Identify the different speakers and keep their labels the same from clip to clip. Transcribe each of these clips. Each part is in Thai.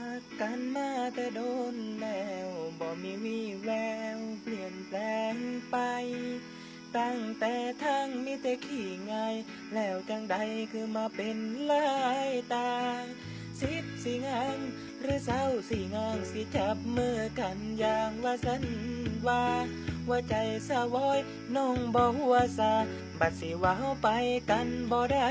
Speaker 1: หักกันมาแต่โดนแล้วบ่มีวี่แววเปลี่ยนแปลงไป ตั้งแต่ทั้งมีแต่ขี้ไงายแล้วจังใดคือมาเป็นลายตาสิบสี่งานหรือเศร้าสี่งานสิจับมือกันอย่างว่าสันว่าว่าใจสาวอยน้องบ่หัวซาบัดสิว่าเฮาไปกันบ่ได้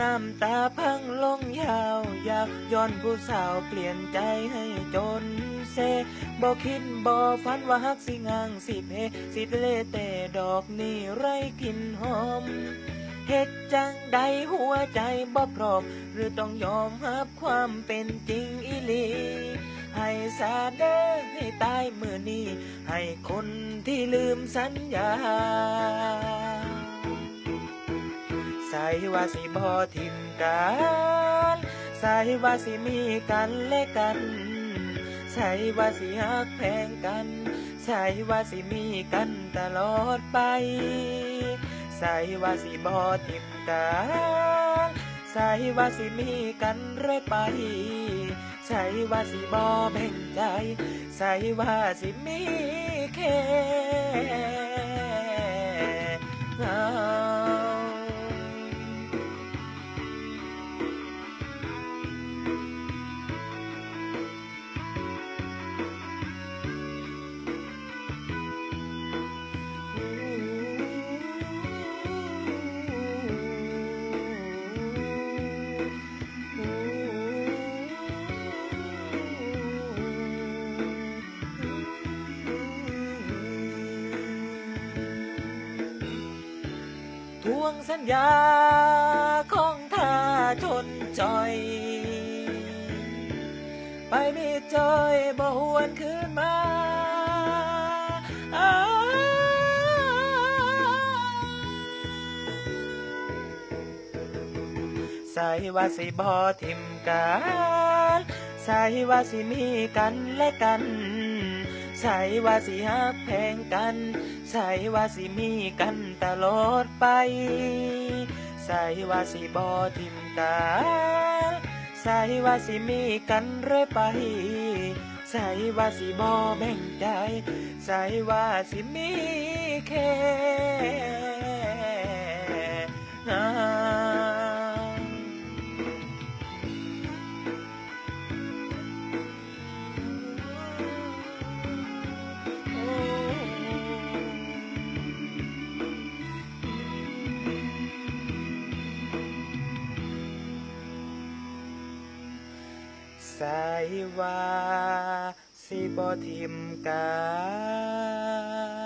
Speaker 1: น้ำตาพังลงยาว อยากย้อนผู้สาวเปลี่ยนใจให้จนเซบ่คิดบ่ฝันว่าฮักสิงางสิเพสิเลแต่ดอกนี่ไรกินหอมเฮ็ดจังใดหัวใจบ่พร้อมหรือต้องยอมรับความเป็นจริงอีหลีให้สาเด้อให้ตายมือนี้ ให้คนที่ลืมสัญญา ใส่ว่าสิบ่ทิมกันใส่ว่าสิมีกันและกันใส่ว่าสิฮักแพงกันใส่ว่าสิมีกันตลอดไปใส่ว่าสิบ่ทิมกันใส่ว่าสิมีกันเรื่อยไปใส่ว่าสิบ่แบ่งใจใส่ว่าสิมีแค่ ทวงสัญญาของท่าชนจอย ไปมีจอยบ่หวนคืนมาอ้ายใส่ว่าสิบ่ทิมกันใส่ว่าสิมีกันและกัน ใส่ว่าสิฮักแพงกัน ใส่ว่าสิมีกันตลอดไป ใส่ว่าสิบอทิมกันใส่ว่าสิมีกันเรื่อยไป ใส่ว่าสิบอแบ่งใจ ใส่ว่าสิมีแค่ สายว่าสิบ่ทิมกัน